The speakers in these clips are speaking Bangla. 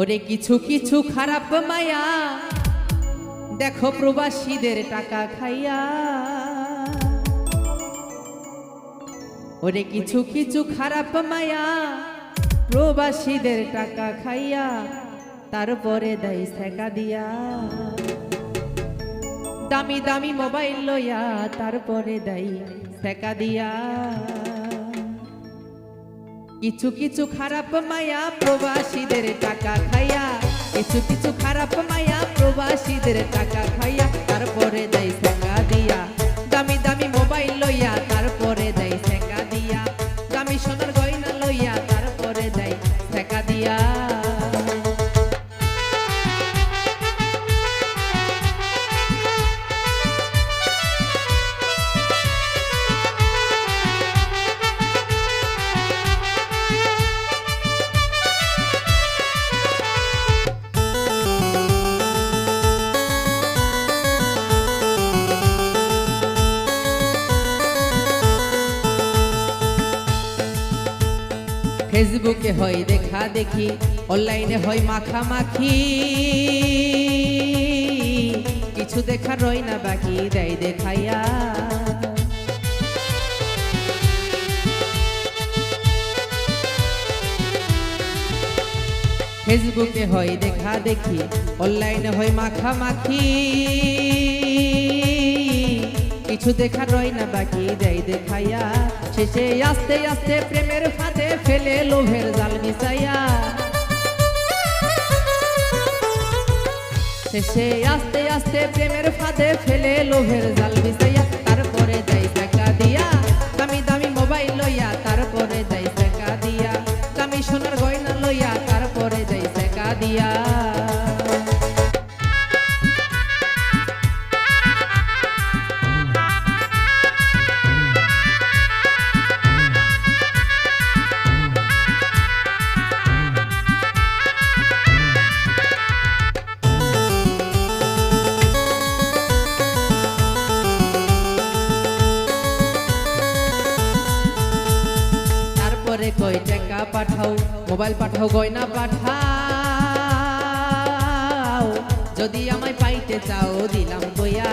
ওরে কিছু কিছু খারাপ মায়া, দেখো প্রবাসীদের টাকা খাইয়া। ওরে কিছু কিছু খারাপ মায়া, প্রবাসীদের টাকা খাইয়া, তারপরে দেয় সেকা দিয়া। দামি দামি মোবাইল লইয়া, তারপরে দেয় সেকা দিয়া। কিছু কিছু খারাপ মায়া প্রবাসীদের টাকা খাইয়া, কিছু কিছু খারাপ মায়া প্রবাসীদের টাকা খাইয়া, তারপরে দেয় সেকা ফেসবুকে হয় দেখা দেখি, অনলাইনে হয় মাখামাখি। কিছু দেখা রয় না, বাকি দেয় দেখাইয়া। ফেসবুকে হয় দেখা দেখি, অনলাইনে হয় মাখামাখি। কিছু দেখা রয় না, বাকি দেয় দেখাইয়া। শেষে আস্তে আস্তে প্রেমের ফাঁদে ফেলে লোভের জাল মিশাইয়া। শেষে আস্তে আস্তে প্রেমের ফাঁদে ফেলে লোভের জাল মিশাইয়া। তারপরে যাই তারপরে কয় টাকা পাঠাও, মোবাইল পাঠাও, গয়না পাঠাও। যদি আমায় পাইতে চাও, দিলাম বইয়া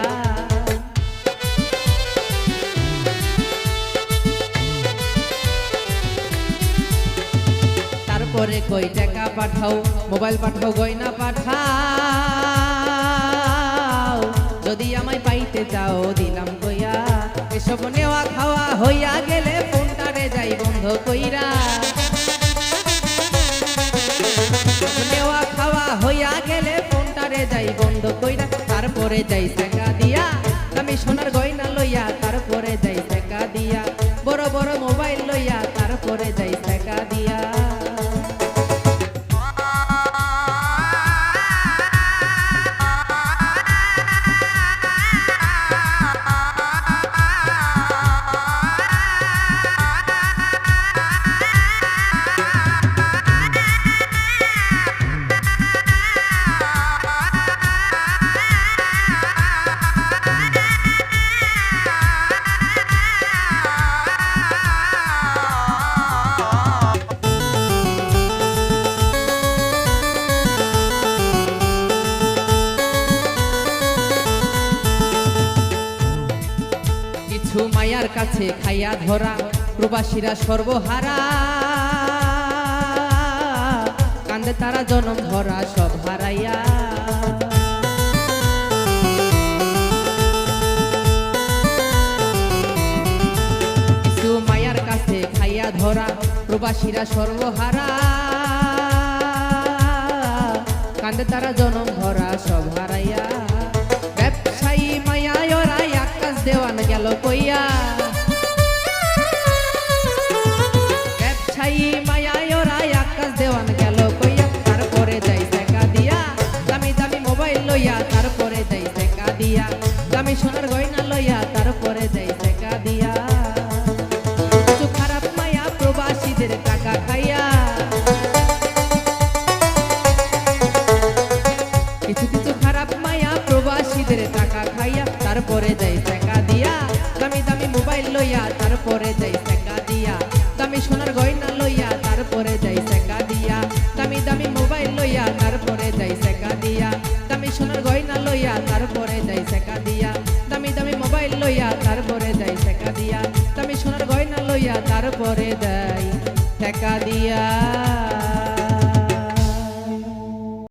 তারপরে কয় টাকা পাঠাও, মোবাইল পাঠাও, গয়না পাঠাও। যদি আমায় পাইতে চাও, দিলাম কইয়া। এসব নেওয়া খাওয়া হইয়া গেলে খাওয়া হইয়া গেলে যাই বন্ধ কইরা, তারপরে যাই টাকা দিয়া। আমি সোনার গয়না লইয়া তারপরে যাই টাকা দিয়া। বড় বড় মোবাইল মায়ার কাছে খাইয়া ধরা, প্রবাসীরা সর্বহারা। কান্দে তারা জনম ধরা, সব হারাইয়া। মায়ার কাছে ধরা, প্রবাসীরা সর্বহারা। কান্দে তারা জনম ধরা, সব হারাইয়া। কিছু কিছু খারাপ মায়া, প্রবাসীদের টাকা খাইয়া, তারপরে যাই টাকা দিয়া। দামি দামি মোবাইল লইয়া, তারপরে যাই টাকা দিয়া। দামি সোনার গয়না লইয়া, তারপরে যাই টাকা দিয়া। দামি দামি মোবাইল লইয়া, তারপরে যাই টাকা দিয়া। দামি সোনার গয়না লইয়া, তারপরে যাই টাকা দিয়া। দামি দামি মোবাইল লইয়া, তারপরে যাই টাকা দিয়া। দামি সোনার গয়না লইয়া, তারপরে যাই টাকা দিয়া।